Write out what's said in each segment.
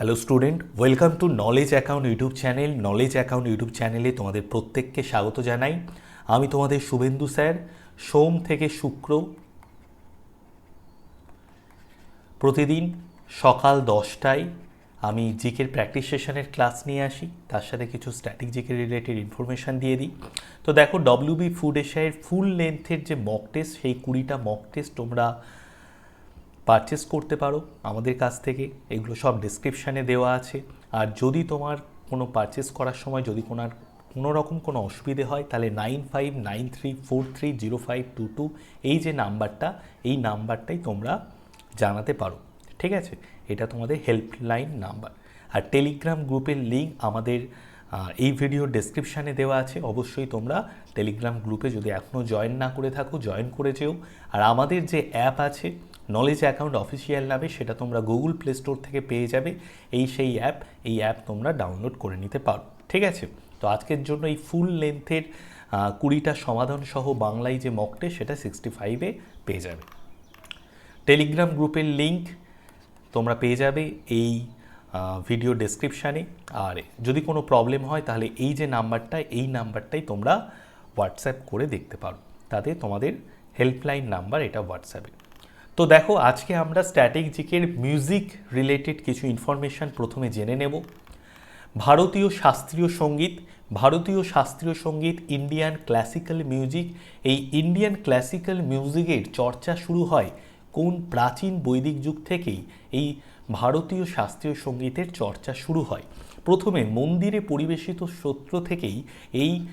Hello student welcome to knowledge account YouTube channel knowledge account YouTube চ্যানেলে তোমাদের প্রত্যেককে স্বাগত জানাই। আমি তোমাদের শুভেন্দু স্যার। সোম থেকে শুক্র প্রতিদিন সকাল দশটায় আমি জিকের প্র্যাকটিস সেশনের ক্লাস নিয়ে আসি। তার সাথে কিছু স্ট্যাটিক জিকে রিলেটেড ইনফরমেশান দিয়ে দিই। তো দেখো ডব্লিউবি ফুড এশিয়ার ফুল লেন্থের যে মক টেস্ট সেই কুড়িটা মক টেস্ট তোমরা পারচেস করতে পারো, আমাদের কাছ থেকে। এগুলো সব ডিসক্রিপশানে দেওয়া আছে। আর যদি তোমার কোনো পারচেস করার সময় যদি কোনো কোনো রকম কোনো অসুবিধে হয়, তাহলে nine five nine three four three zero five two two এই যে নাম্বারটা এই নাম্বারটাই তোমরা জানাতে পারো। ঠিক আছে? এটা তোমাদের হেল্পলাইন নাম্বার আর টেলিগ্রাম গ্রুপের লিঙ্ক আমাদের এই ভিডিওর ডেসক্রিপশানে দেওয়া আছে। অবশ্যই তোমরা টেলিগ্রাম গ্রুপে যদি এখনও জয়েন না করে থাকো জয়েন করে যেও। আর আমাদের যে অ্যাপ আছে নলেজ অ্যাকাউন্ট অফিসিয়াল নামে, সেটা তোমরা গুগল প্লে স্টোর থেকে পেয়ে যাবে। এই সেই অ্যাপ এই অ্যাপ তোমরা ডাউনলোড করে নিতে পারো। ঠিক আছে? তো আজকের জন্য এই ফুল লেন্থের কুড়িটা সমাধান সহ বাংলায় যে মকটে সেটা সিক্সটি ফাইভে পেয়ে যাবে। টেলিগ্রাম গ্রুপের লিংক তোমরা পেয়ে যাবে। এই ভিডিও ডেসক্রিপশানে আর যদি কোনো প্রবলেম হয়, তাহলে এই যে নাম্বারটা এই নাম্বারটাই তোমরা হোয়াটসঅ্যাপ করে দেখতে পারো। তাতে তোমাদের হেল্পলাইন নাম্বার এটা হোয়াটসঅ্যাপে তো দেখো, আজকে আমরা স্ট্যাটিক জিকের মিউজিক রিলেটেড কিছু ইনফরমেশান প্রথমে জেনে নেব। ভারতীয় শাস্ত্রীয় সংগীত, ভারতীয় শাস্ত্রীয় সংগীত ইন্ডিয়ান ক্লাসিক্যাল মিউজিক এই ইন্ডিয়ান ক্লাসিক্যাল মিউজিকের চর্চা শুরু হয় কোন প্রাচীন বৈদিক যুগ থেকেই? এই ভারতীয় শাস্ত্রীয় সঙ্গীতের চর্চা শুরু হয়। প্রথমে মন্দিরে পরিবেশিত সূত্র থেকেই এই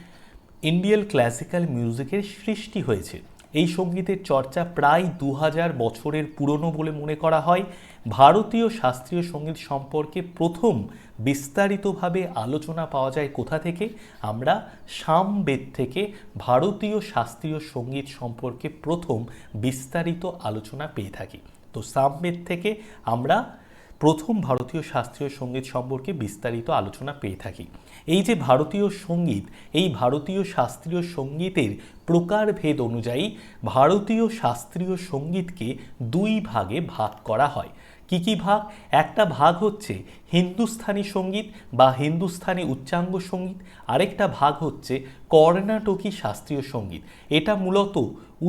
ইন্ডিয়ান ক্লাসিক্যাল মিউজিকের সৃষ্টি হয়েছে। এই সঙ্গীতের চর্চা প্রায় দু হাজার বছরের পুরনো বলে মনে করা হয়। ভারতীয় শাস্ত্রীয় সংগীত সম্পর্কে প্রথম বিস্তারিতভাবে আলোচনা পাওয়া যায় কোথা থেকে? আমরা সামবেদ থেকে ভারতীয় শাস্ত্রীয় সংগীত সম্পর্কে প্রথম বিস্তারিত আলোচনা পেয়ে থাকি। তো সামবেদ থেকে আমরা প্রথম ভারতীয় শাস্ত্রীয় সংগীত সম্পর্কে বিস্তারিত আলোচনা পেয়ে থাকি। এই যে ভারতীয় সংগীত, এই ভারতীয় শাস্ত্রীয় সঙ্গীতের প্রকারভেদ অনুযায়ী ভারতীয় শাস্ত্রীয় সঙ্গীতকে দুই ভাগে ভাগ করা হয়। কি কি ভাগ? একটা ভাগ হচ্ছে হিন্দুস্থানি সংগীত বা হিন্দুস্থানি উচ্চাঙ্গ সংগীত, আরেকটা ভাগ হচ্ছে কর্ণাটকী শাস্ত্রীয় সংগীত। এটা মূলত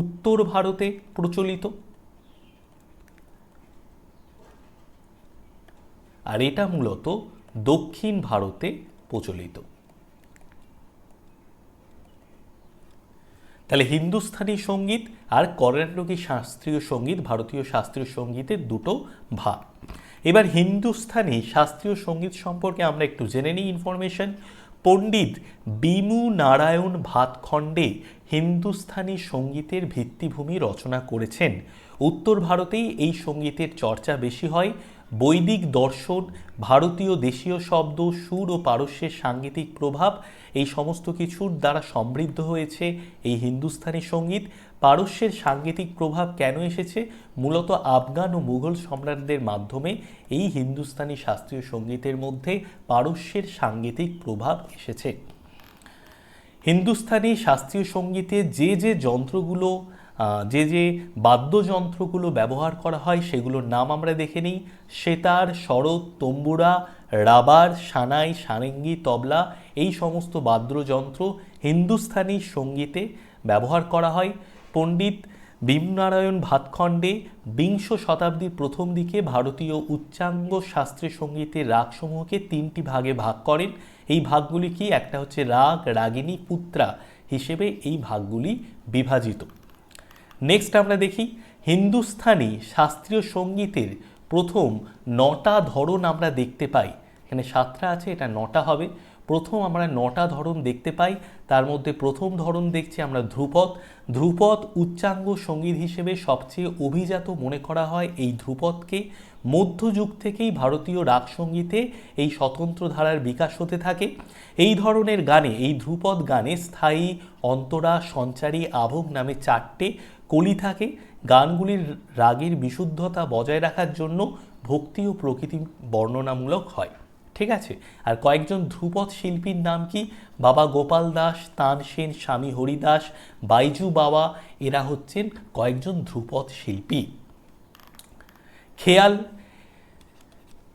উত্তর ভারতে প্রচলিত। আর এটা মূলত দক্ষিণ ভারতে প্রচলিত। তাহলে হিন্দুস্থানি সংগীত আর কর্ণাটকী শাস্ত্রীয় সংগীত, ভারতীয় শাস্ত্রীয় সঙ্গীতের দুটো ভাগ। এবার হিন্দুস্থানি শাস্ত্রীয় সংগীত সম্পর্কে আমরা একটু জেনে নিই ইনফরমেশন পণ্ডিত বিনু নারায়ণ ভাতখণ্ডে হিন্দুস্থানি সঙ্গীতের ভিত্তিভূমি রচনা করেছেন। উত্তর ভারতেই এই সঙ্গীতের চর্চা বেশি হয়। বৈদিক দর্শন, ভারতীয় দেশীয় শব্দ, সুর ও পারস্যের সাংগীতিক প্রভাব, এই সমস্ত কিছুর দ্বারা সমৃদ্ধ হয়েছে এই হিন্দুস্তানি সংগীত। পারস্যের সাংগীতিক প্রভাব কেন এসেছে? মূলত আফগান ও মুঘল সম্রাটদের মাধ্যমে এই হিন্দুস্তানি শাস্ত্রীয় সঙ্গীতের মধ্যে পারস্যের সাংগীতিক প্রভাব এসেছে। হিন্দুস্তানি শাস্ত্রীয় সঙ্গীতে যে যে যন্ত্রগুলো যে যে বাদ্যযন্ত্রগুলো ব্যবহার করা হয় সেগুলোর নাম আমরা দেখে নিই। সেতার, শরৎ, তম্বুরা, রাবার, সানাই, সারেঙ্গি, তবলা এই সমস্ত বাদ্যযন্ত্র হিন্দুস্থানি সঙ্গীতে ব্যবহার করা হয়। পণ্ডিত ভীমনারায়ণ ভাতখণ্ডে বিংশ শতাব্দীর প্রথম দিকে ভারতীয় উচ্চাঙ্গ শাস্ত্রীয় সঙ্গীতের রাগসমূহকে তিনটি ভাগে ভাগ করেন। এই ভাগগুলি কি? একটা হচ্ছে রাগ, রাগিনী, পুত্রা হিসেবে এই ভাগগুলি বিভাজিত। নেক্সট আমরা দেখি, হিন্দুস্থানি শাস্ত্রীয় সঙ্গীতের প্রথম নটা ধরন আমরা দেখতে পাই। এখানে সাতটা আছে, এটা নটা হবে। প্রথম আমরা নটা ধরন দেখতে পাই, তার মধ্যে প্রথম ধরন দেখছি আমরা ধ্রুপদ। ধ্রুপদ উচ্চাঙ্গ সংগীত হিসেবে সবচেয়ে অভিজাত মনে করা হয় এই ধ্রুপদকে। মধ্যযুগ থেকেই ভারতীয় রাগ সঙ্গীতে এই স্বতন্ত্র ধারার বিকাশ হতে থাকে। এই ধরনের গানে, এই ধ্রুপদ গানে স্থায়ী অন্তরা সঞ্চারী আভোগ নামে চারটে কলি থাকে, গানগুলির রাগের বিশুদ্ধতা বজায় রাখার জন্য ভক্তি ও প্রকৃতি বর্ণনামূলক হয়। ঠিক আছে? আর কয়েকজন ধ্রুপদ শিল্পীর নাম কি? বাবা গোপাল দাস তানসেন স্বামী হরিদাস, বাইজু বাবা, এরা হচ্ছেন কয়েকজন ধ্রুপদ শিল্পী। খেয়াল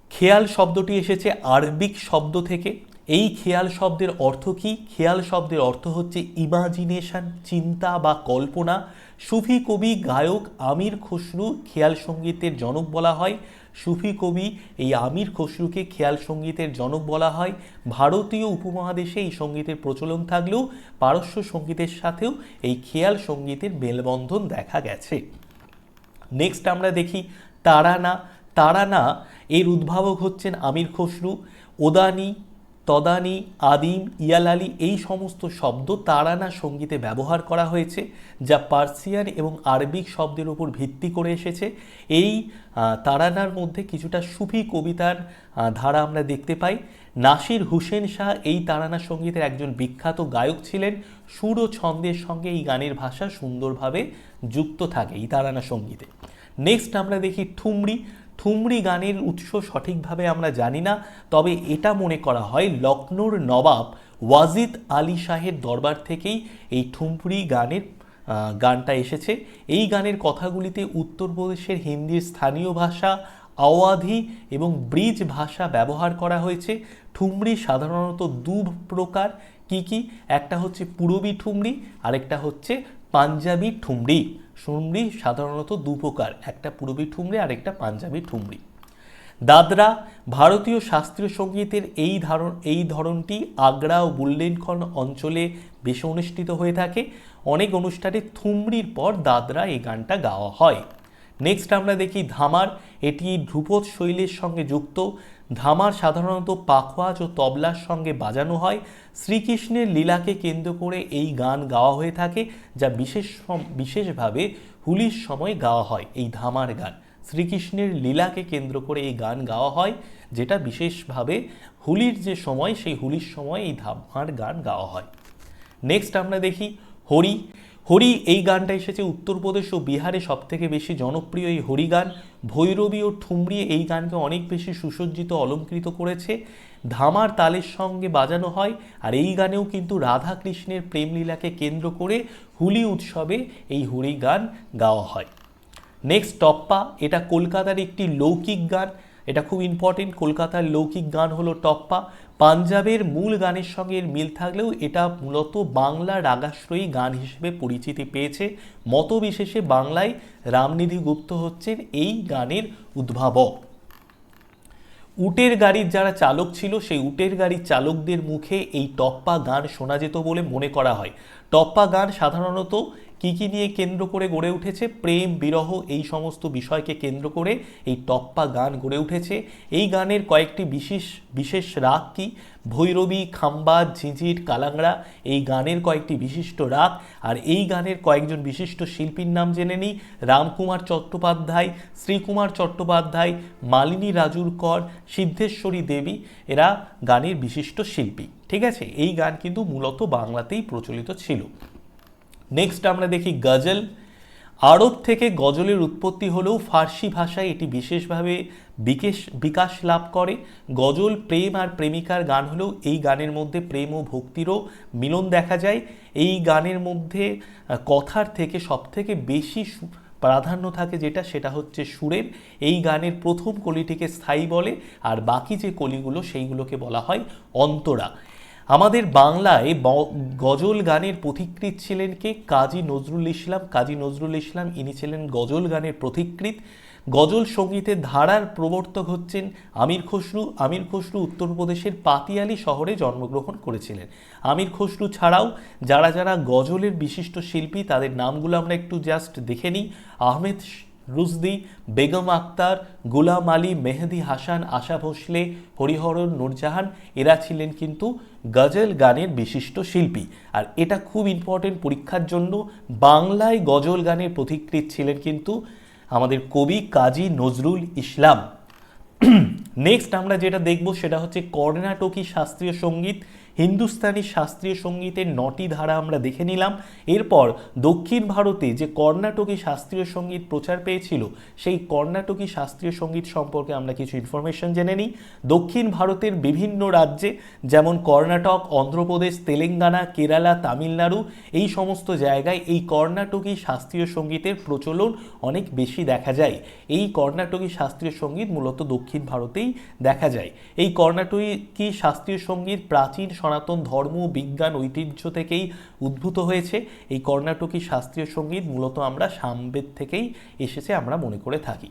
খেয়াল শব্দটি এসেছে আরবিক শব্দ থেকে। এই খেয়াল শব্দের অর্থ কি? খেয়াল শব্দের অর্থ হচ্ছে ইমাজিনেশন চিন্তা বা কল্পনা। সুফি কবি গায়ক আমির খসরু খেয়াল সঙ্গীতের জনক বলা হয়। সুফি কবি এই আমির খসরুকে খেয়াল সঙ্গীতের জনক বলা হয়। ভারতীয় উপমহাদেশে এই সঙ্গীতের প্রচলন থাকলেও পারস্য সঙ্গীতের সাথেও এই খেয়াল সঙ্গীতের মেলবন্ধন দেখা গেছে। নেক্সট আমরা দেখি তারানা। তারানা এর উদ্ভাবক হচ্ছেন আমির খসরু। ওদানি তদানি, আদিম, ইয়ালালি এই সমস্ত শব্দ তারানা সঙ্গীতে ব্যবহার করা হয়েছে, যা পার্সিয়ান এবং আরবিক শব্দের উপর ভিত্তি করে এসেছে। এই তারানার মধ্যে কিছুটা সুফি কবিতার ধারা আমরা দেখতে পাই। নাসির হুসেন শাহ এই তারানা সঙ্গীতের একজন বিখ্যাত গায়ক ছিলেন। সুর ও ছন্দের সঙ্গে এই গানের ভাষা সুন্দরভাবে যুক্ত থাকে এই তারানা সঙ্গীতে। নেক্সট আমরা দেখি ঠুমরি। ঠুমরি গানের উৎস সঠিকভাবে আমরা জানি না, তবে এটা মনে করা হয় লখনৌর নবাব ওয়াজিদ আলী শাহের দরবার থেকেই এই ঠুমরি গানের গানটা এসেছে। এই গানের কথাগুলিতে উত্তরপ্রদেশের হিন্দির স্থানীয় ভাষা, আওয়াধি এবং ব্রিজ ভাষা ব্যবহার করা হয়েছে। ঠুমরি সাধারণত দু প্রকার, কি কি? একটা হচ্ছে পূরবী ঠুমরি আরেকটা হচ্ছে পাঞ্জাবি ঠুমরি ঠুমরি সাধারণত দু প্রকার, একটা পূরবী ঠুমরি আরেকটা পাঞ্জাবি ঠুমরি। দাদরা ভারতীয় শাস্ত্রীয় সঙ্গীতের এই ধারণ, এই ধরনটি আগ্রা ও বুল্লেনখন অঞ্চলে বেশি অনুষ্ঠিত হয়ে থাকে। অনেক অনুষ্ঠানে থুমরির পর দাদরা এই গানটা গাওয়া হয়। নেক্সট আমরা দেখি ধামার। এটি ধ্রুপদ শৈলীর সঙ্গে যুক্ত। ধামার সাধারণত পাখোয়াজ ও তবলার সঙ্গে বাজানো হয়। শ্রীকৃষ্ণের লীলাকে কেন্দ্র করে এই গান গাওয়া হয়ে থাকে, যা বিশেষ বিশেষভাবে হুলির সময় গাওয়া হয় এই ধামার গান। শ্রীকৃষ্ণের লীলাকে কেন্দ্র করে এই গান গাওয়া হয়, যেটা বিশেষভাবে হুলির যে সময়, সেই হুলির সময় এই ধামার গান গাওয়া হয়। নেক্সট আমরা দেখি হরি। হরি এই গানটা এসেছে উত্তরপ্রদেশ ও বিহারে সবথেকে বেশি জনপ্রিয় এই হরি গান। ভৈরবী ও ঠুমরি এই গানকে অনেক বেশি সুসজ্জিত, অলঙ্কৃত করেছে। ধামার তালের সঙ্গে বাজানো হয় আর এই গানেও কিন্তু রাধা কৃষ্ণের প্রেমলীলাকে কেন্দ্র করে হুলি উৎসবে এই হরি গান গাওয়া হয়। নেক্সট টপ্পা। এটা কলকাতার একটি লৌকিক গান। এটা খুব ইম্পর্টেন্ট কলকাতার লৌকিক গান হলো টপ্পা। পাঞ্জাবের মূল গানের সঙ্গে এর মিল থাকলেও এটা মূলত বাংলা রাগাশ্রয়ী গান হিসেবে পরিচিতি পেয়েছে। মতবিশেষে বাংলায় রামনিধি গুপ্ত হচ্ছেন এই গানের উদ্ভাবক। উটের গাড়ির যারা চালক ছিল, সেই উটের গাড়ির চালকদের মুখে এই টপ্পা গান শোনা যেত বলে মনে করা হয়। টপ্পা গান সাধারণত কি কি নিয়ে কেন্দ্র করে গড়ে উঠেছে? প্রেম, বিরহ, এই সমস্ত বিষয়কে কেন্দ্র করে এই টপ্পা গান গড়ে উঠেছে। এই গানের কয়েকটি বিশেষ বিশেষ রাগ কি? ভৈরবী, খাম্বা, ঝিঁঝির, কালাংড়া, এই গানের কয়েকটি বিশিষ্ট রাগ। আর এই গানের কয়েকজন বিশিষ্ট শিল্পীর নাম জেনে নিই। রামকুমার চট্টোপাধ্যায়, শ্রীকুমার চট্টোপাধ্যায়, মালিনী রাজুরকর, সিদ্ধেশ্বরী দেবী, এরা গানের বিশিষ্ট শিল্পী। ঠিক আছে? এই গান কিন্তু মূলত বাংলাতেই প্রচলিত ছিল। নেক্সট আমরা দেখি গজল। আরব থেকে গজলের উৎপত্তি হলেও ফার্সি ভাষায় এটি বিশেষভাবে বিকেশ, বিকাশ লাভ করে। গজল, প্রেম আর প্রেমিকার গান হলেও এই গানের মধ্যে প্রেম ও ভক্তিরও মিলন দেখা যায়। এই গানের মধ্যে কথার থেকে সবথেকে বেশি প্রাধান্য থাকে যেটা, সেটা হচ্ছে সুরের। এই গানের প্রথম কলিটিকে স্থায়ী বলে, আর বাকি যে কলিগুলো, সেইগুলোকে বলা হয় অন্তরা। আমাদের বাংলায় গজল গানের পথিকৃৎ ছিলেন কে? কাজী নজরুল ইসলাম। কাজী নজরুল ইসলাম, ইনি ছিলেন গজল গানের পথিকৃৎ গজল সঙ্গীতের ধারার প্রবর্তক হচ্ছেন আমির খসরু। আমির খসরু উত্তরপ্রদেশের পাতিয়ালি শহরে জন্মগ্রহণ করেছিলেন। আমির খসরু ছাড়াও যারা যারা গজলের বিশিষ্ট শিল্পী, তাদের নামগুলো আমরা একটু জাস্ট দেখে নিই। আহমেদ রুজদি বেগম আক্তার, গুলাম আলী, মেহেদি হাসান, আশা ভোসলে হরিহরণ নূরজাহান, এরা ছিলেন কিন্তু গজল গানের বিশিষ্ট শিল্পী। আর এটা খুব ইম্পর্টেন্ট পরীক্ষার জন্য বাংলায় গজল গানের পথিকৃৎ ছিলেন কিন্তু আমাদের কবি কাজী নজরুল ইসলাম। নেক্সট আমরা যেটা দেখব সেটা হচ্ছে কর্ণাটকী শাস্ত্রীয় সংগীত হিন্দুস্তানি শাস্ত্রীয় সঙ্গীতের নটি ধারা আমরা দেখে নিলাম। এরপর দক্ষিণ ভারতে যে কর্ণাটকী শাস্ত্রীয় সংগীত প্রচার পেয়েছিল, সেই কর্ণাটকী শাস্ত্রীয় সংগীত সম্পর্কে আমরা কিছু ইনফরমেশন জেনে নিই। দক্ষিণ ভারতের বিভিন্ন রাজ্যে, যেমন কর্ণাটক, অন্ধ্রপ্রদেশ, তেলেঙ্গানা, কেরালা, তামিলনাড়ু, এই সমস্ত জায়গায় এই কর্ণাটকী শাস্ত্রীয় সঙ্গীতের প্রচলন অনেক বেশি দেখা যায়। এই কর্ণাটকী শাস্ত্রীয় সংগীত মূলত দক্ষিণ ভারতেই দেখা যায়। এই কর্ণাটকী শাস্ত্রীয় সংগীত প্রাচীন সনাতন ধর্ম, বিজ্ঞান, ঐতিহ্য থেকেই উদ্ভূত হয়েছে। এই কর্ণাটকী শাস্ত্রীয় সংগীত মূলত আমরা সামবেদ থেকেই এসেছে আমরা মনে করে থাকি।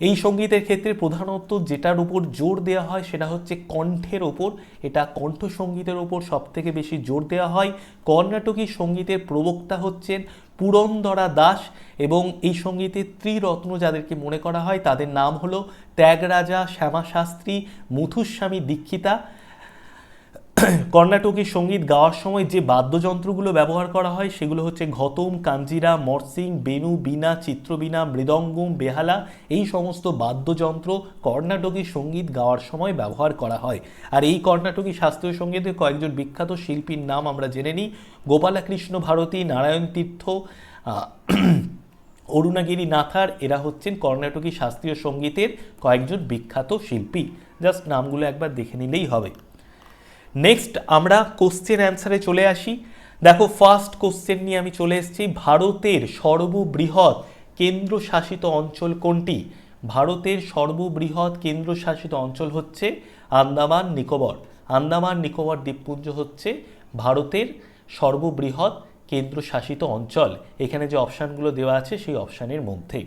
এই সঙ্গীতের ক্ষেত্রে প্রধানত যেটার উপর জোর দেওয়া হয় সেটা হচ্ছে কণ্ঠের ওপর। এটা কণ্ঠ সঙ্গীতের ওপর সব থেকে বেশি জোর দেওয়া হয়। কর্ণাটকী সঙ্গীতের প্রবক্তা হচ্ছেন পুরন্দরা দাস এবং এই সঙ্গীতের ত্রিরত্ন যাদেরকে মনে করা হয় তাদের নাম হলো ত্যাগরাজা শ্যামা শাস্ত্রী মুথুস্বামী দীক্ষিতা। কর্ণাটকী সংগীত গাওয়ার সময় যে বাদ্যযন্ত্রগুলো ব্যবহার করা হয়, সেগুলো হচ্ছে ঘতম, কাঞ্জিরা, মরসিং, বেনু, বীণা চিত্রবিনা মৃদঙ্গম, বেহালা, এই সমস্ত বাদ্যযন্ত্র কর্ণাটকী সংগীত গাওয়ার সময় ব্যবহার করা হয়। আর এই কর্ণাটকী শাস্ত্রীয় সঙ্গীতের কয়েকজন বিখ্যাত শিল্পীর নাম আমরা জেনে নিই। গোপালকৃষ্ণ ভারতী, নারায়ণ তীর্থ অরুণাগিরি নাথার, এরা হচ্ছেন কর্ণাটকী শাস্ত্রীয় সঙ্গীতের কয়েকজন বিখ্যাত শিল্পী। জাস্ট নামগুলো একবার দেখে নিলেই হবে। নেক্সট আমরা কোশ্চেন অ্যান্সারে চলে আসি। দেখো ফার্স্ট কোশ্চেন নিয়ে আমি চলে এসেছি। ভারতের সর্ববৃহৎ কেন্দ্রশাসিত অঞ্চল কোনটি? ভারতের সর্ববৃহৎ কেন্দ্রশাসিত অঞ্চল হচ্ছে আন্দামান, নিকোবর। আন্দামান, নিকোবর দ্বীপপুঞ্জ হচ্ছে ভারতের সর্ববৃহৎ কেন্দ্রশাসিত অঞ্চল। এখানে যে অপশানগুলো দেওয়া আছে, সেই অপশানের মধ্যে।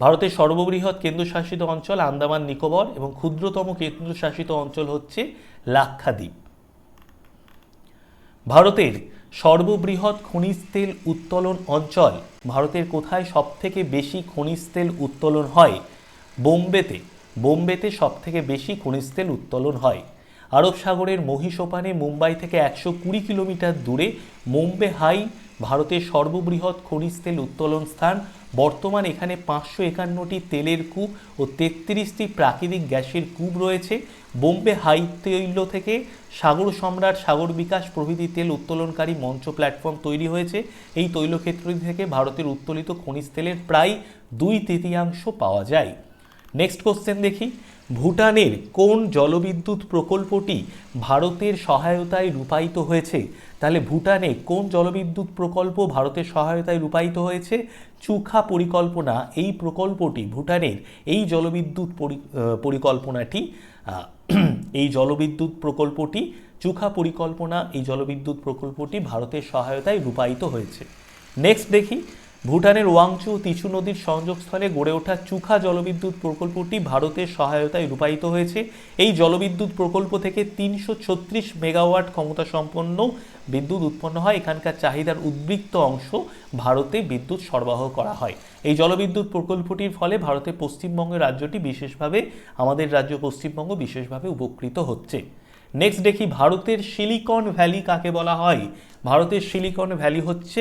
ভারতের সর্ববৃহৎ কেন্দ্রশাসিত অঞ্চল আন্দামান, নিকোবর এবং ক্ষুদ্রতম কেন্দ্রশাসিত অঞ্চল হচ্ছে লাক্ষাদ্বীপ। ভারতের সর্ববৃহৎ খনিজ তেল উত্তোলন অঞ্চল ভারতের কোথায় সবথেকে বেশি খনিজ তেল উত্তোলন হয়? বোম্বেতে। বোম্বেতে সবথেকে বেশি খনিজ তেল উত্তোলন হয়। আরব সাগরের মহিষোপানে মুম্বাই থেকে একশো কুড়ি কিলোমিটার দূরে মুম্বে হাই ভারতের সর্ববৃহৎ খনিজ তেল উত্তোলন স্থান। বর্তমান এখানে পাঁচশো একান্নটি তেলের কূপ ও তেত্রিশটি প্রাকৃতিক গ্যাসের কূপ রয়েছে। বোম্বে হাই তৈল থেকে সাগর সম্রাট, সাগর বিকাশ প্রভৃতি তেল উত্তোলনকারী মঞ্চ প্ল্যাটফর্ম তৈরি হয়েছে। এই তৈলক্ষেত্রটি থেকে ভারতের উত্তোলিত খনিজ তেলের প্রায় দুই তৃতীয়াংশ পাওয়া যায়। নেক্সট কোশ্চেন দেখি। ভুটানের কোন জলবিদ্যুৎ প্রকল্পটি ভারতের সহায়তায় রূপায়িত হয়েছে? তাহলে ভুটানে কোন জলবিদ্যুৎ প্রকল্প ভারতের সহায়তায় রূপায়িত হয়েছে? চুখা পরিকল্পনা, এই প্রকল্পটি ভুটানের এই জলবিদ্যুৎ পরিকল্পনাটি এই জলবিদ্যুৎ প্রকল্পটি চুখা পরিকল্পনা এই জলবিদ্যুৎ প্রকল্পটি ভারতের সহায়তায় রূপায়িত হয়েছে। নেক্সট দেখি ভুটানের ওয়াংচু তিচু নদীর সংযোগস্থলে গড়ে ওঠা চুখা জলবিদ্যুৎ প্রকল্পটি ভারতের সহায়তায় রূপায়িত হয়েছে। এই জলবিদ্যুৎ প্রকল্প থেকে তিনশো ছত্রিশ মেগাওয়াট ক্ষমতা সম্পন্ন বিদ্যুৎ উৎপন্ন হয়। এখানকার চাহিদার উদ্বৃত্ত অংশ ভারতে বিদ্যুৎ সরবরাহ করা হয়। এই জলবিদ্যুৎ প্রকল্পটির ফলে ভারতের পশ্চিমবঙ্গের রাজ্যটি বিশেষভাবে, আমাদের রাজ্য পশ্চিমবঙ্গ বিশেষভাবে উপকৃত হচ্ছে। নেক্সট দেখি ভারতের সিলিকন ভ্যালি কাকে বলা হয়। ভারতের সিলিকন ভ্যালি হচ্ছে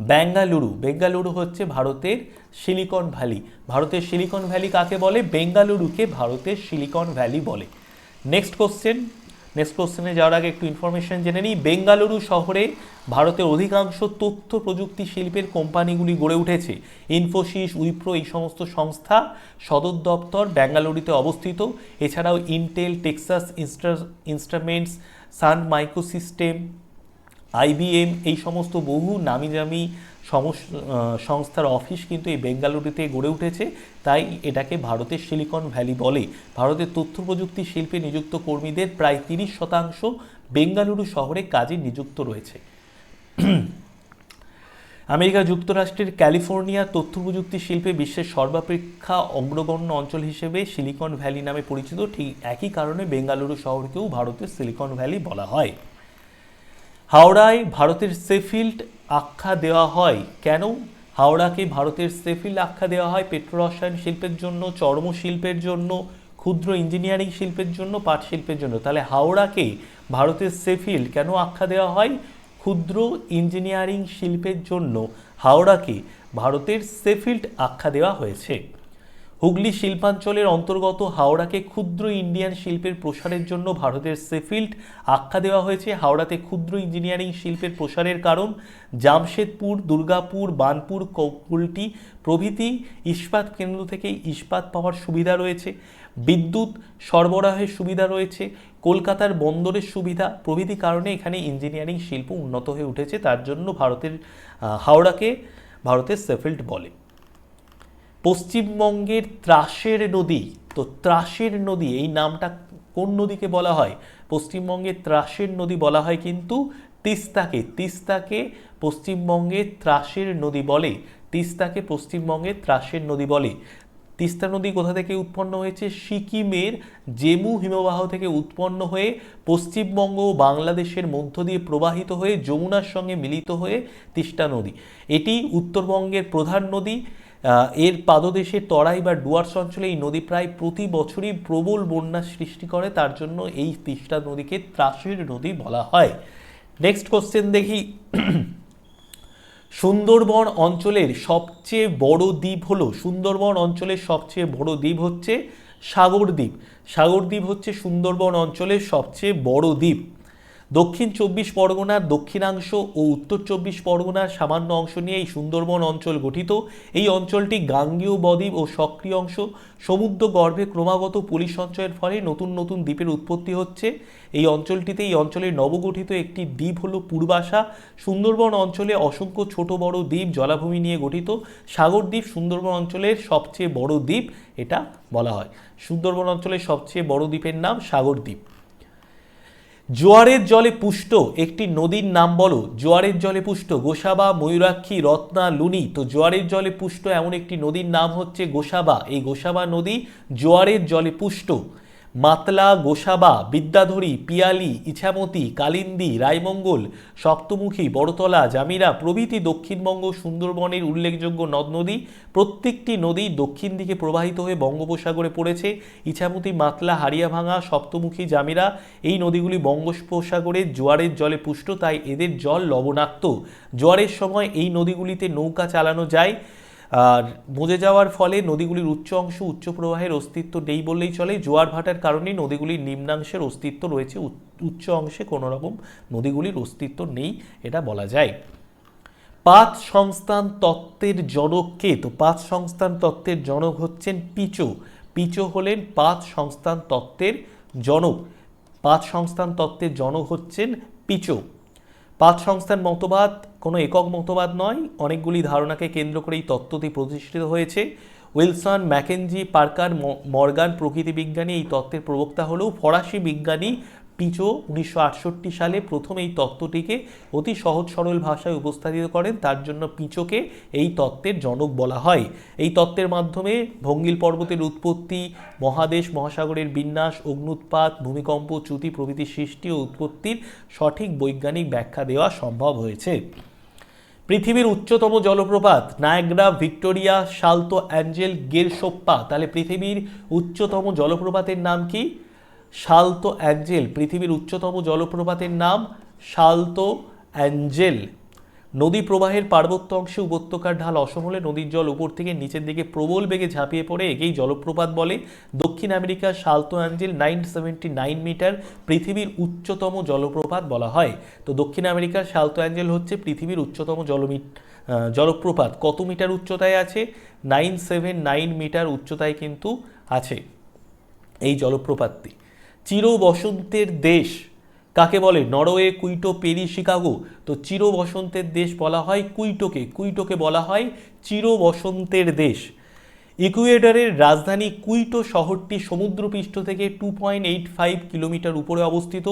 বেঙ্গালুরু। বেঙ্গালুরু হচ্ছে ভারতের সিলিকন ভ্যালি। ভারতের সিলিকন ভ্যালি কাকে বলে? বেঙ্গালুরুকে ভারতের সিলিকন ভ্যালি বলে। নেক্সট কোশ্চেন নেক্সট কোশ্চেনে যাওয়ার আগে একটু ইনফরমেশন জেনে নিই। বেঙ্গালুরু শহরে ভারতের অধিকাংশ তথ্য প্রযুক্তি শিল্পের কোম্পানিগুলি গড়ে উঠেছে। ইনফোসিস উইপ্রো এই সমস্ত সংস্থা সদর দপ্তর বেঙ্গালুরুতে অবস্থিত। এছাড়াও Intel Texas insta instruments Sun microsystem IBM এই সমস্ত বহু নামি দামি সংস্থার অফিস কিন্তু এই বেঙ্গালুরুতে গড়ে উঠেছে। তাই এটাকে ভারতের সিলিকন ভ্যালি বলে। ভারতের তথ্য প্রযুক্তি শিল্পে নিযুক্ত কর্মীদের প্রায় তিরিশ শতাংশ বেঙ্গালুরু শহরে কাজে নিযুক্ত রয়েছে। আমেরিকা যুক্তরাষ্ট্রের ক্যালিফোর্নিয়া তথ্য প্রযুক্তি শিল্পে বিশ্বের সর্বাপেক্ষা অগ্রগণ্য অঞ্চল হিসেবে সিলিকন ভ্যালি নামে পরিচিত। ঠিক একই কারণে বেঙ্গালুরু শহরকেও ভারতের সিলিকন ভ্যালি বলা হয়। হাওড়ায় ভারতের সেফিল্ড আখ্যা দেওয়া হয়। কেন? হাওড়াকে ভারতের সেফিল্ড আখ্যা দেওয়া হয় পেট্রোরসায়ন শিল্পের জন্য, চর্ম শিল্পের জন্য, ক্ষুদ্র ইঞ্জিনিয়ারিং শিল্পের জন্য, পাট শিল্পের জন্য। তাহলে হাওড়াকে ভারতের সেফিল্ড কেন আখ্যা দেওয়া হয়? ক্ষুদ্র ইঞ্জিনিয়ারিং শিল্পের জন্য হাওড়াকে ভারতের সেফিল্ড আখ্যা দেওয়া হয়েছে। হুগলি শিল্পাঞ্চলের অন্তর্গত হাওড়াকে ক্ষুদ্র ইন্ডিয়ান শিল্পের প্রসারের জন্য ভারতের সেফিল্ড আখ্যা দেওয়া হয়েছে। হাওড়াতে ক্ষুদ্র ইঞ্জিনিয়ারিং শিল্পের প্রসারের কারণ জামশেদপুর, দুর্গাপুর, বানপুর, কৌকুলটি প্রভৃতি ইস্পাত কেন্দ্র থেকে ইস্পাত পাওয়ার সুবিধা রয়েছে। বিদ্যুৎ সরবরাহের সুবিধা রয়েছে। কলকাতার বন্দরের সুবিধা প্রভৃতি কারণে এখানে ইঞ্জিনিয়ারিং শিল্প উন্নত হয়ে উঠেছে। তার জন্য ভারতের হাওড়াকে ভারতের সেফিল্ড বলে। পশ্চিমবঙ্গের ত্রাসের নদী, তো ত্রাসের নদী, এই নামটা কোন নদীকে বলা হয়? পশ্চিমবঙ্গের ত্রাসের নদী বলা হয় কিন্তু তিস্তাকে। তিস্তাকে পশ্চিমবঙ্গের ত্রাসের নদী বলে। তিস্তাকে পশ্চিমবঙ্গের ত্রাসের নদী বলে। তিস্তা নদী কোথা থেকে উৎপন্ন হয়েছে? সিকিমের জেমু হিমবাহ থেকে উৎপন্ন হয়ে পশ্চিমবঙ্গ ও বাংলাদেশের মধ্য দিয়ে প্রবাহিত হয়ে যমুনার সঙ্গে মিলিত হয়ে তিস্তা নদী। এটি উত্তরবঙ্গের প্রধান নদী। এর পাদদেশে তরাই বা ডুয়ার্স অঞ্চলে এই নদী প্রায় প্রতি বছরই প্রবল বন্যা সৃষ্টি করে, তার জন্য এই তিস্তা নদীকে ত্রাসের নদী বলা হয়। নেক্সট কোশ্চেন দেখি। সুন্দরবন অঞ্চলের সবচেয়ে বড় দ্বীপ হলো, সুন্দরবন অঞ্চলের সবচেয়ে বড় দ্বীপ হচ্ছে সাগরদ্বীপ। সাগরদ্বীপ হচ্ছে সুন্দরবন অঞ্চলের সবচেয়ে বড় দ্বীপ। দক্ষিণ চব্বিশ পরগনার দক্ষিণাংশ ও উত্তর চব্বিশ পরগনার সামান্য অংশ নিয়ে এই সুন্দরবন অঞ্চল গঠিত। এই অঞ্চলটি গাঙ্গেয় বদ্বীপ ও সক্রিয় অংশ। সমুদ্র গর্ভে ক্রমাগত পলি সঞ্চয়ের ফলে নতুন নতুন দ্বীপের উৎপত্তি হচ্ছে। এই অঞ্চলটিতে এই অঞ্চলের নবগঠিত একটি দ্বীপ হল পূর্বাশা। সুন্দরবন অঞ্চলে অসংখ্য ছোট বড় দ্বীপ জলাভূমি নিয়ে গঠিত। সাগর দ্বীপ সুন্দরবন অঞ্চলের সবচেয়ে বড় দ্বীপ, এটা বলা হয়। সুন্দরবন অঞ্চলের সবচেয়ে বড় দ্বীপের নাম সাগরদ্বীপ জোয়ারের জলে পুষ্ট, একটি নদীর নাম বলো। জোয়ারের জলে পুষ্ট, গোসাবা, ময়ূরাক্ষী, রত্না, লুনি। তো জোয়ারের জলে পুষ্ট এমন একটি নদীর নাম হচ্ছে গোসাবা। এই গোসাবা নদী জোয়ারের জলে পুষ্ট। মাতলা, গোসাবা, বিদ্যাধরী, পিয়ালি, ইছামতি, কালিন্দী, রায়মঙ্গল, সপ্তমুখী, বড়তলা, জামিরা প্রভৃতি দক্ষিণবঙ্গ সুন্দরবনের উল্লেখযোগ্য নদ নদী। প্রত্যেকটি নদী দক্ষিণ দিকে প্রবাহিত হয়ে বঙ্গোপসাগরে পড়েছে। ইছামতি, মাতলা, হারিয়াভাঙা, সপ্তমুখী, জামিরা এই নদীগুলি বঙ্গোপসাগরের জোয়ারের জলে পুষ্ট, তাই এদের জল লবণাক্ত। জোয়ারের সময় এই নদীগুলিতে নৌকা চালানো যায়। আর মজে যাওয়ার ফলে নদীগুলির উচ্চ অংশ উচ্চ প্রবাহের অস্তিত্ব নেই বললেই চলে। জোয়ার ভাটার কারণেই নদীগুলির নিম্নাংশের অস্তিত্ব রয়েছে। উচ্চ অংশে কোনো রকম নদীগুলির অস্তিত্ব নেই এটা বলা যায়। পাঁচ সংস্থান তত্ত্বের জনক কে? তো পাঁচ সংস্থান তত্ত্বের জনক হচ্ছেন পিচো। পিচো হলেন পাঁচ সংস্থান তত্ত্বের জনক। পাঁচ সংস্থান তত্ত্বের জনক হচ্ছেন পিচো। পাঁচ সংস্থার মতবাদ কোনো একক মতবাদ নয়, অনেকগুলি ধারণাকে কেন্দ্র করে এই তত্ত্বটি প্রতিষ্ঠিত হয়েছে। উইলসন, ম্যাকেনজি, পার্কার মর্গান প্রকৃতি বিজ্ঞানী এই তত্ত্বের প্রবক্তা হলেও ফরাসি বিজ্ঞানী পিচো উনিশশো আটষট্টি সালে প্রথম এই তত্ত্বটিকে অতি সহজ সরল ভাষায় উপস্থাপিত করেন। তার জন্য পিচোকে এই তত্ত্বের জনক বলা হয়। এই তত্ত্বের মাধ্যমে ভঙ্গিল পর্বতের উৎপত্তি, মহাদেশ, মহাসাগরের বিন্যাস, অগ্নুৎপাত, ভূমিকম্প, চ্যুতি প্রভৃতি সৃষ্টি ও উৎপত্তির সঠিক বৈজ্ঞানিক ব্যাখ্যা দেওয়া সম্ভব হয়েছে। পৃথিবীর উচ্চতম জলপ্রপাত, Niagara, Victoria Salto Angel Gersoppa. তাহলে পৃথিবীর উচ্চতম জলপ্রপাতের নাম কি? শালতো অ্যাঞ্জেল, পৃথিবীর উচ্চতম জলপ্রপাতের নাম শালতো অ্যাঞ্জেল। নদী প্রবাহের পার্বত্য অংশে উপত্যকার ঢাল অসম হলে নদীর জল উপর থেকে নিচের দিকে প্রবল বেগে ঝাঁপিয়ে পড়ে। একেই জলপ্রপাত বলে। দক্ষিণ আমেরিকার Salto Angel nine seventy nine metre, পৃথিবীর উচ্চতম জলপ্রপাত বলা হয়। তো দক্ষিণ আমেরিকার শালতো অ্যাঞ্জেল হচ্ছে পৃথিবীর উচ্চতম জলমি জলপ্রপাত। কত মিটার উচ্চতায় আছে? নাইন সেভেন নাইন মিটার উচ্চতায় কিন্তু আছে এই জলপ্রপাতটি। চির বসন্তের দেশ। কাকে বলে? নরওয়ে, কুইটো, পেরি, শিকাগো। তো চিরবসন্তের দেশ বলা হয় কুইটোকে। কুইটোকে বলা হয় চিরবসন্তের দেশ। ইকুয়েডরের রাজধানী কুইটো শহরটি সমুদ্রপৃষ্ঠ থেকে two point eight five kilometre উপরে অবস্থিত।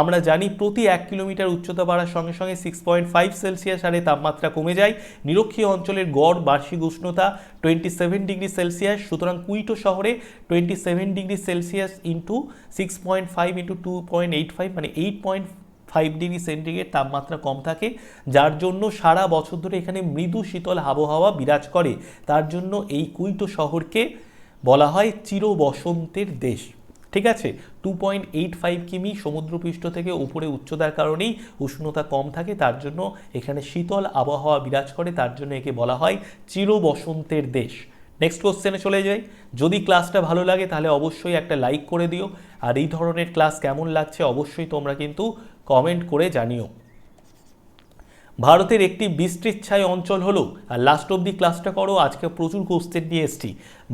আমরা জানি প্রতি এক কিলোমিটার উচ্চতা বাড়ার সঙ্গে সঙ্গে সিক্স পয়েন্ট ফাইভ সেলসিয়াস হারে তাপমাত্রা কমে যায়। নিরক্ষীয় অঞ্চলের গড়, বার্ষিক উষ্ণতা টোয়েন্টি সেভেন ডিগ্রি সেলসিয়াস সুতরাং কুইটো শহরে twenty seven degree Celsius into six point five into two point eight five মানে eight point five degree centigrade তাপমাত্রা কম থাকে, যার জন্য সারা বছর ধরে এখানে মৃদু শীতল আবহাওয়া বিরাজ করে। তার জন্য এই কুইটো শহরকে বলা হয় চির বসন্তের দেশ। ঠিক আছে? টু পয়েন্ট এইট ফাইভ কিমি সমুদ্রপৃষ্ঠ থেকে উপরে উচ্চতার কারণেই উষ্ণতা কম থাকে, তার জন্য এখানে শীতল আবহাওয়া বিরাজ করে, তার জন্য একে বলা হয় চির বসন্তের দেশ নেক্সট কোশ্চেনে চলে যাই। যদি ক্লাসটা ভালো লাগে, তাহলে অবশ্যই একটা লাইক করে দিও। আর এই ধরনের ক্লাস কেমন লাগছে, অবশ্যই তোমরা কিন্তু কমেন্ট করে জানিও। ভারতের একটি বিস্তৃচ্ছায় অঞ্চল হলো, আর লাস্ট অব্দি ক্লাসটা করো, আজকে প্রচুর কোশ্চেন নিয়ে এসছি।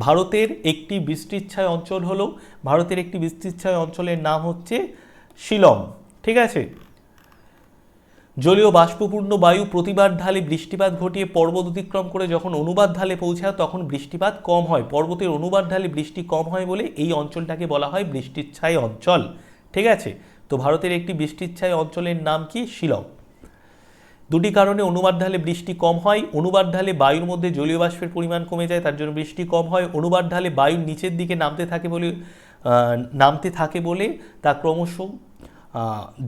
ভারতের একটি বিস্তৃচ্ছায় অঞ্চল হলো, ভারতের একটি বিস্তৃচ্ছায় অঞ্চলের নাম হচ্ছে শিলং, ঠিক আছে? জলীয় বাষ্পপূর্ণ বায়ু প্রতিবার ঢালে বৃষ্টিপাত ঘটিয়ে পর্বত অতিক্রম করে যখন অনুবাদ ঢালে পৌঁছায়, তখন বৃষ্টিপাত কম হয়। পর্বতের অনুবাদ ঢালে বৃষ্টি কম হয় বলে এই অঞ্চলটাকে বলা হয় বৃষ্টির ছায় অঞ্চল, ঠিক আছে? তো ভারতের একটি বৃষ্টিচ্ছায় অঞ্চলের নাম কি? শিলং। দুটি কারণে অনুবাদ ঢালে বৃষ্টি কম হয়। অনুবাদ ঢালে বায়ুর মধ্যে জলীয় বাষ্পের পরিমাণ কমে যায়, তার জন্য বৃষ্টি কম হয়। অনুবাদ ঢালে বায়ুর নিচের দিকে নামতে থাকে বলে নামতে থাকে বলে তা ক্রমশ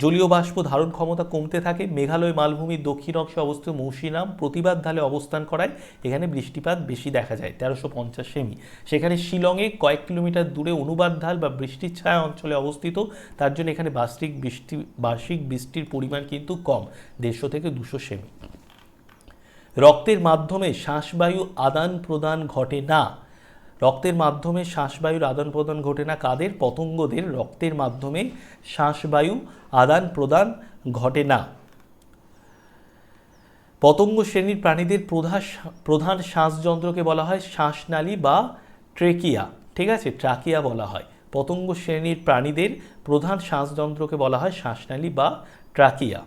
জলীয় বাষ্প ধারণ ক্ষমতা কমতে থাকে। মেঘালয় মালভূমির দক্ষিণ অংশে অবস্থিত মৌসিনাম প্রতিবাদ ঢালে অবস্থান করায় এখানে বৃষ্টিপাত বেশি দেখা যায়, তেরোশো পঞ্চাশ সেমি। সেখানে শিলংয়ে কয়েক কিলোমিটার দূরে অনুবাদ ঢাল বা বৃষ্টির ছায়া অঞ্চলে অবস্থিত। তার জন্য এখানে বার্ষিক বৃষ্টি, বার্ষিক বৃষ্টির পরিমাণ কিন্তু কম, দেড়শো থেকে দুশো সেমি। রক্তের মাধ্যমে শ্বাসবায়ু আদান প্রদান ঘটে না। রক্তের মাধ্যমে শ্বাসবায়ুর আদান প্রদান ঘটে না। কাদের? পতঙ্গদের রক্তের মাধ্যমে শ্বাসবায়ু আদান প্রদান ঘটে না। পতঙ্গ শ্রেণির প্রাণীদের প্রধান প্রধান শ্বাসযন্ত্রকে বলা হয় শ্বাসনালী বা ট্রেকিয়া। ঠিক আছে? ট্রাকিয়া বলা হয়। পতঙ্গ শ্রেণির প্রাণীদের প্রধান শ্বাসযন্ত্রকে বলা হয় শ্বাসনালী বা ট্রাকিয়া।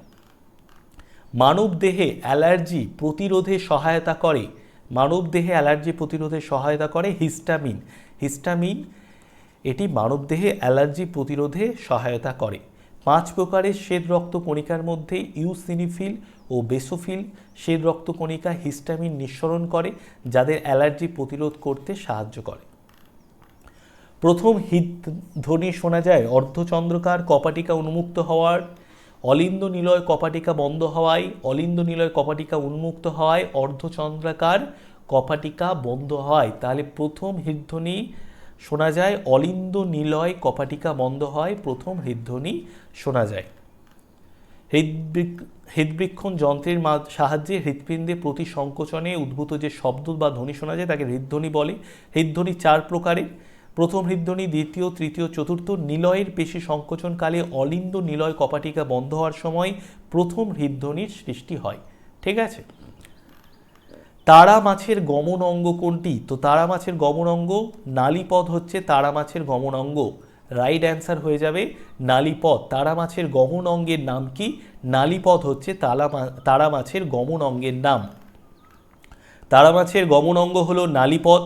মানব দেহে অ্যালার্জি প্রতিরোধে সহায়তা করে। মানব দেহে অ্যালার্জি প্রতিরোধে সহায়তা করে হিস্টামিন। হিস্টামিন এটি মানব দেহে অ্যালার্জি প্রতিরোধে সহায়তা করে। পাঁচ প্রকারের শ্বেত রক্ত কণিকার মধ্যে ইউসিনিফিল ও বেসোফিল শ্বেত রক্ত কণিকা হিস্টামিন নিঃসরণ করে, যাদের অ্যালার্জি প্রতিরোধ করতে সাহায্য করে। প্রথম হিত ধ্বনি শোনা যায়, অর্ধচন্দ্রকার কপাটিকা উন্মুক্ত হওয়ার অলিন্দ নিলয় কপাটিকা বন্ধ হওয়ায়, অলিন্দ নিলয় কপাটিকা উন্মুক্ত হওয়ায়, অর্ধচন্দ্রাকার কপাটিকা বন্ধ হয় তাহলে প্রথম হৃদধ্বনি শোনা যায়, অলিন্দ নিলয় কপাটিকা বন্ধ হয় প্রথম হৃদধ্বনি শোনা যায়। হৃদবৃক, হৃদবৃক্ষণ যন্ত্রের সাহায্যে হৃৎপিণ্ডে প্রতি সংকোচনে উদ্ভূত যে শব্দ বা ধ্বনি শোনা যায়, তাকে হৃদধ্বনি বলে। হৃদধ্বনি চার প্রকারের। প্রথম হৃদধ্বনি দ্বিতীয়, তৃতীয়, চতুর্থ নিলয়ের পেশি সংকোচনকালে অলিন্দ নিলয় কপাটিকা বন্ধ হওয়ার সময় প্রথম হৃদধ্বনির সৃষ্টি হয়। ঠিক আছে? তারা মাছের গমন অঙ্গ কোনটি? তো তারা মাছের গমন অঙ্গ নালীপদ হচ্ছে তারা মাছের গমন অঙ্গ রাইট অ্যান্সার হয়ে যাবে নালীপদ। তারা মাছের গমন অঙ্গের নাম কি? নালীপদ হচ্ছে তালা তারা মাছের গমন অঙ্গের নাম। তারা মাছের গমন অঙ্গ হলো নালীপদ।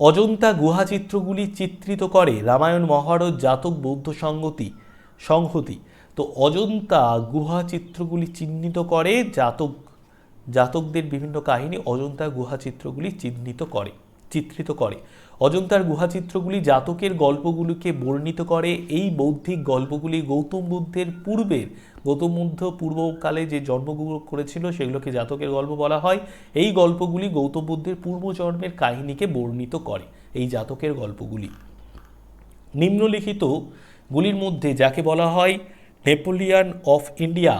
অজন্তা গুহাচিত্রগুলি চিত্রিত করে রামায়ণ মহারথ জাতক বৌদ্ধ সংগতি সংহতি। তো অজন্তা গুহা চিত্রগুলি চিহ্নিত করে জাতক, জাতকদের বিভিন্ন কাহিনী অজন্তা গুহা চিত্রগুলি চিহ্নিত করে। চিত্রিত করে। অজন্তার গুহা চিত্রগুলি জাতকের গল্পগুলিকে বর্ণিত করে। এই বৌদ্ধিক গল্পগুলি গৌতম বুদ্ধের পূর্বের, গৌতম বুদ্ধ পূর্বকালে যে জন্মগ্রহণ করেছিল সেগুলোকে জাতকের গল্প বলা হয়। এই গল্পগুলি গৌতম বুদ্ধের পূর্বজন্মের কাহিনীকে বর্ণিত করে এই জাতকের গল্পগুলি। নিম্নলিখিত গুলির মধ্যে যাকে বলা হয় নেপোলিয়ান অফ ইন্ডিয়া,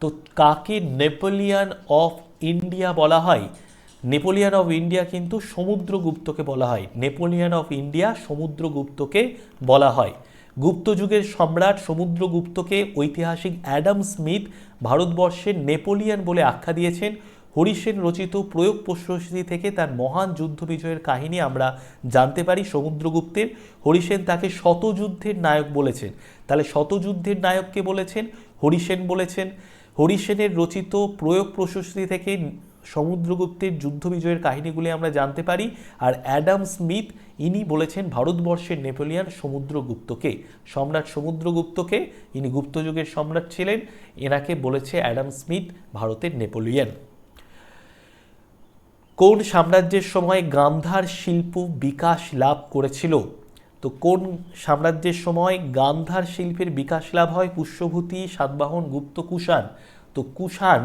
তো কাকে নেপোলিয়ান অফ ইন্ডিয়া বলা হয়? নেপোলিয়ান অফ ইন্ডিয়া কিন্তু সমুদ্রগুপ্তকে বলা হয়। নেপোলিয়ান অফ ইন্ডিয়া সমুদ্রগুপ্তকে বলা হয়। গুপ্ত যুগের সম্রাট সমুদ্রগুপ্তকে ঐতিহাসিক অ্যাডাম স্মিথ ভারতবর্ষের নেপোলিয়ান বলে আখ্যা দিয়েছেন। হরিসেন রচিত প্রয়োগ প্রশ্রী থেকে তার মহান যুদ্ধ বিজয়ের কাহিনী আমরা জানতে পারি সমুদ্রগুপ্তের। হরিসেন তাকে শতযুদ্ধের নায়ক বলেছেন। তাহলে শতযুদ্ধের নায়ককে বলেছেন? হরিসেন বলেছেন। হরিসেনের রচিত প্রয়োগ প্রশস্তি থেকে সমুদ্রগুপ্তের যুদ্ধ বিজয়ের কাহিনীগুলি আমরা জানতে পারি, আর অ্যাডাম স্মিথ ইনি বলেছেন ভারতবর্ষের নেপোলিয়ান সমুদ্রগুপ্তকে। সম্রাট সমুদ্রগুপ্তকে, ইনি গুপ্তযুগের সম্রাট ছিলেন, এনাকে বলেছে অ্যাডাম স্মিথ ভারতের নেপোলিয়ান। কোন সাম্রাজ্যের সময় গান্ধার শিল্প বিকাশ লাভ করেছিল? তো কোন সাম্রাজ্যের সময় গান্ধার শিল্পের বিকাশ লাভ হয়? পুষ্যভূতি, সাতবাহন, গুপ্ত কুষাণ। তো কুষাণ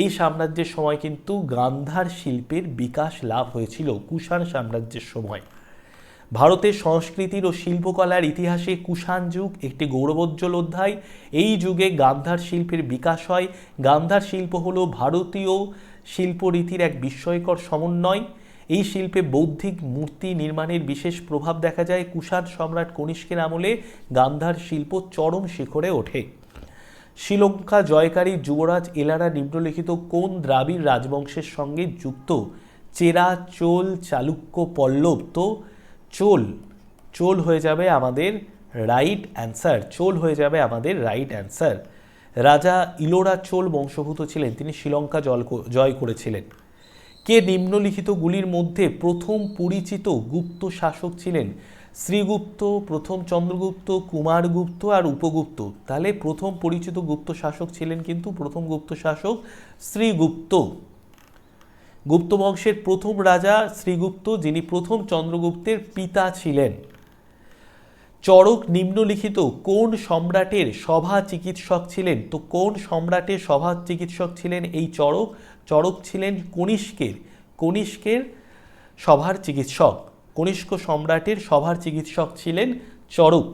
এই সাম্রাজ্যের সময় কিন্তু গান্ধার শিল্পের বিকাশ লাভ হয়েছিল কুষাণ সাম্রাজ্যের সময়। ভারতের সংস্কৃতির ও শিল্পকলার ইতিহাসে কুষাণ যুগ একটি গৌরবোজ্জ্বল অধ্যায়। এই যুগে গান্ধার শিল্পের বিকাশ হয়। গান্ধার শিল্প হলো ভারতীয় শিল্পরীতির এক বিস্ময়কর সমন্বয়। এই শিল্পে বৌদ্ধিক মূর্তি নির্মাণের বিশেষ প্রভাব দেখা যায়। কুষাণ সম্রাট কনিষ্কের আমলে গান্ধার শিল্প চরম শিখরে ওঠে। শ্রীলঙ্কা জয়কারী যুবরাজ এলারা নিম্নলিখিত কোন দ্রাবিড় রাজবংশের সঙ্গে যুক্ত? চেরা, চোল, চালুক্য, পল্লব। তো চোল চোল হয়ে যাবে আমাদের রাইট অ্যান্সার চোল হয়ে যাবে আমাদের রাইট অ্যান্সার রাজা ইলোরা চোল বংশভূত ছিলেন, তিনি শ্রীলঙ্কা জল জয় করেছিলেন। কে নিম্নলিখিতগুলির মধ্যে প্রথম পরিচিত গুপ্ত শাসক ছিলেন? শ্রীগুপ্ত, প্রথম চন্দ্রগুপ্ত, কুমারগুপ্ত আর উপগুপ্ত। তাহলে প্রথম পরিচিত গুপ্ত শাসক ছিলেন কিন্তু প্রথম গুপ্ত শাসক শ্রীগুপ্ত। গুপ্ত বংশের প্রথম রাজা শ্রীগুপ্ত, যিনি প্রথম চন্দ্রগুপ্তের পিতা ছিলেন। চরক নিম্নলিখিত কোন সম্রাটের সভা চিকিৎসক ছিলেন? তো কোন সম্রাটের সভা চিকিৎসক ছিলেন এই চরক চরক ছিলেন কনিষ্কের। কনিষ্কের সভার চিকিৎসক। কনিষ্ক সম্রাটের সভার চিকিৎসক ছিলেন চরক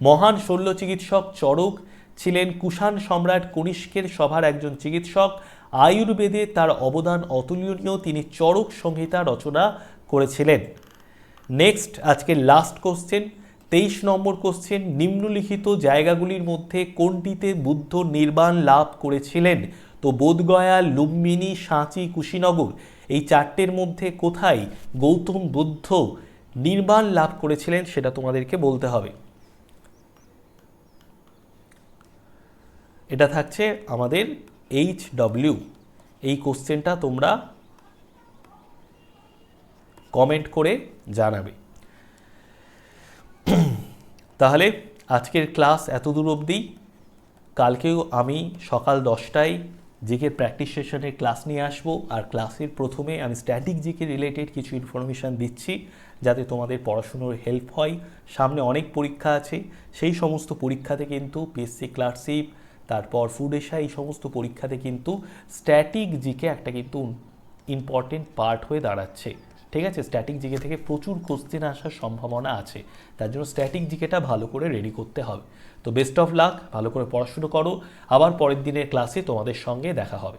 মহান শল্য চিকিৎসক চরক ছিলেন কুষাণ সম্রাট কনিষ্কের সভার একজন চিকিৎসক। আয়ুর্বেদে তার অবদান অতুলনীয়, তিনি চরক সংহিতা রচনা করেছিলেন। নেক্সট, আজকের লাস্ট কোশ্চেন তেইশ নম্বর কোশ্চেন নিম্নলিখিত জায়গাগুলির মধ্যে কোনটিতে বুদ্ধ নির্বাণ লাভ করেছিলেন? তো বোধগয়া, লুম্বিনী, সাঁচি, কুশীনগর। এই চারটের মধ্যে কোথায় গৌতম বুদ্ধ নির্বাণ লাভ করেছিলেন সেটা তোমাদেরকে বলতে হবে। এটা থাকছে আমাদের এইচ ডব্লিউ। এই কোশ্চেনটা তোমরা কমেন্ট করে জানাবে। তাহলে আজকের ক্লাস এত দূর অবধি। কালকেও আমি সকাল দশটায় জিকে প্র্যাকটিস সেশনের ক্লাস নিয়ে আসব। আর ক্লাসের প্রথমে আমি স্ট্যাটিক জিকে রিলেটেড কিছু ইনফরমেশান দিচ্ছি, যাতে তোমাদের পড়াশুনোর হেল্প হয়। সামনে অনেক পরীক্ষা আছে, সেই সমস্ত পরীক্ষাতে কিন্তু পিএসসি ক্লার্কশিপ তারপর ফুড এশা এই সমস্ত পরীক্ষাতে কিন্তু স্ট্যাটিক জিকে একটা কিন্তু ইম্পর্টেন্ট পার্ট হয়ে দাঁড়াচ্ছে। ঠিক আছে? স্ট্যাটিক জিকে থেকে প্রচুর কোশ্চেন আসার সম্ভাবনা আছে। তার জন্য স্ট্যাটিক জিকেটা ভালো করে রেডি করতে হবে। তো বেস্ট অফ লাক ভালো করে পড়াশুনো করো। আবার পরের দিনের ক্লাসে তোমাদের সঙ্গে দেখা হবে।